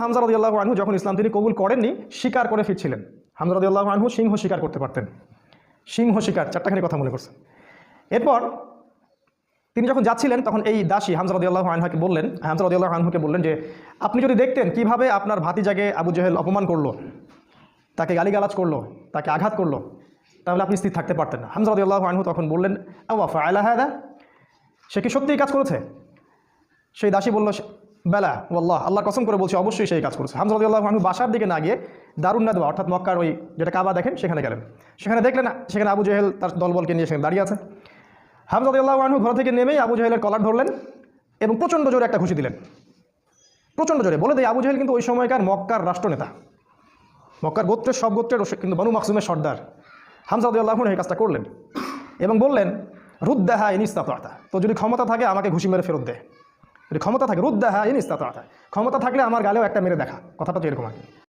হামজা রদিয়াল্লাহ আনহু যখন ইসলাম তিনি কবুল করেননি স্বীকার করে ফিরছিলেন। হামজা রদিয়াল্লাহ আনহু সিংহ শিকার করতে পারতেন। সিংহ শিকার, চারটাখানি কথা মনে করছেন এরপর তিনি যখন যাচ্ছিলেন, তখন এই দাসী হামজা রদিয়াল্লাহ আনহাকে বললেন, হামজা রদিয়াল্লাহ আনহুকে বললেন যে, আপনি যদি দেখতেন কীভাবে আপনার ভাতিজাকে আবু জেহেল অপমান করল, তাকে গালিগালাজ করল, তাকে আঘাত করল, তাহলে আপনি স্থির থাকতে পারতেন না। হামজা রদিয়াল্লাহ আনহু তখন বললেন আওয়াফা আলা হাদা? সে কি সত্যিই কাজ করেছে? সেই দাসী বলল বেলা ওল্লাহ আল্লাহ কসম করে বলছি, অবশ্যই সেই কাজ করছে। হামজা আল্লাহ আনহু বাসার দিকে না গিয়ে দারুণ না দেওয়া অর্থাৎ মক্কার ওই যেটা কাবা দেখেন, সেখানে গেলেন। সেখানে দেখলেন সেখানে আবু জহেল তার দলবলকে নিয়ে সেখানে দাঁড়িয়ে আছে হামজা রদিয়াল্লাহ আনহু ঘর থেকে নেমেই আবু জহেলের কলার ধরলেন এবং প্রচণ্ড জোরে একটা ঘুষি দিলেন। প্রচণ্ড জোরে, বলে দেয় আবু জহেল কিন্তু ওই সময়কার মক্কার রাষ্ট্রনেতা। মক্কার গোত্রের, সব গোত্রের কিন্তু বনু মাকসুমের সর্দার। হামজা রদিয়াল্লাহ আনহু এই কাজটা করলেন এবং বললেন, রুদ্দাহা ইনিস্তাতা তো যদি ক্ষমতা থাকে আমাকে ঘুষি মেরে ফেরত দে। যদি ক্ষমতা থাকে, রুদ্দাহা ইনিস্তাতা ক্ষমতা থাকলে আমার গালেও একটা মেরে দেখা। কথাটা তো এরকম আর কি।